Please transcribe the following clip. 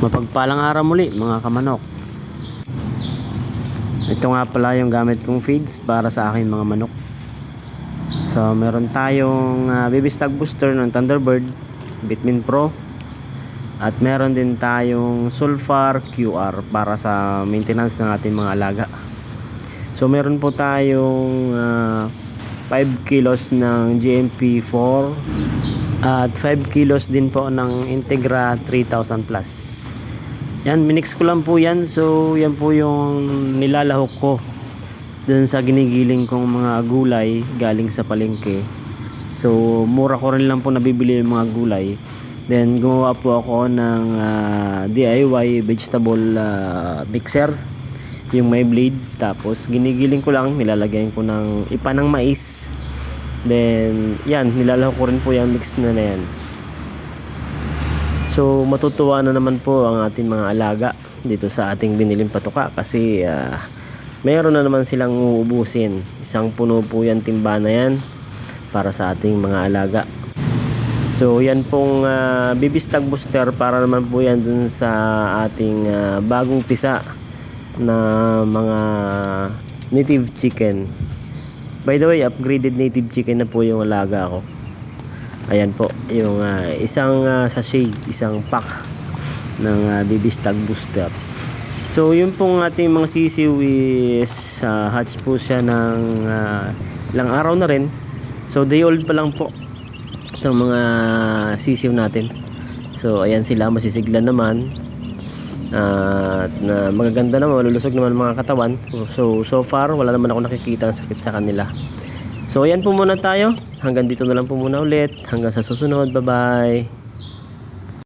Mapagpalang araw muli mga kamanok. Ito nga pala yung gamit kong feeds para sa aking mga manok. So meron tayong uh, baby stag booster ng Thunderbird, Bitmin Pro. At meron din tayong Sulfar QR para sa maintenance ng ating mga alaga. So meron po tayong ah, 5 kilos ng GMP4 at 5 kilos din po ng Integra 3000 plus. Yan, minix ko lang po yan. So, yan po yung nilalahok ko dun sa ginigiling kong mga gulay galing sa palengke. So, mura ko rin lang po nabibili yung mga gulay. Then, gumawa po ako ng ah, DIY vegetable ah, mixer. Yung may blade. Tapos, ginigiling ko lang. Nilalagyan ko ng ipa ng mais. Then, yan, nilalahok ko rin po yung mix na na yan. So, matutuwa na naman po ang ating mga alaga dito sa ating biniling patuka kasi ah, mayroon na naman silang uubusin. Isang puno po yan timba na yan para sa ating mga alaga. So, yan pong uh, bibistag booster para naman po yan dun sa ating ah, bagong pisa na mga native chicken. By the way, upgraded native chicken na po yung alaga ko. Ayan po, yung ah, isang ah, sachet, isang pack ng uh, baby stag booster. So, yun pong ating mga sisiw is ah, hatch po siya ng ah, ilang araw na rin. So, day old pa lang po itong mga sisiw natin. So, ayan sila, masisigla naman. At na magaganda naman, malulusog naman ang mga katawan. So, so far, wala naman ako nakikita ng sakit sa kanila. So, ayan po muna tayo. Hanggang dito na lang po muna ulit. Hanggang sa susunod. Bye-bye.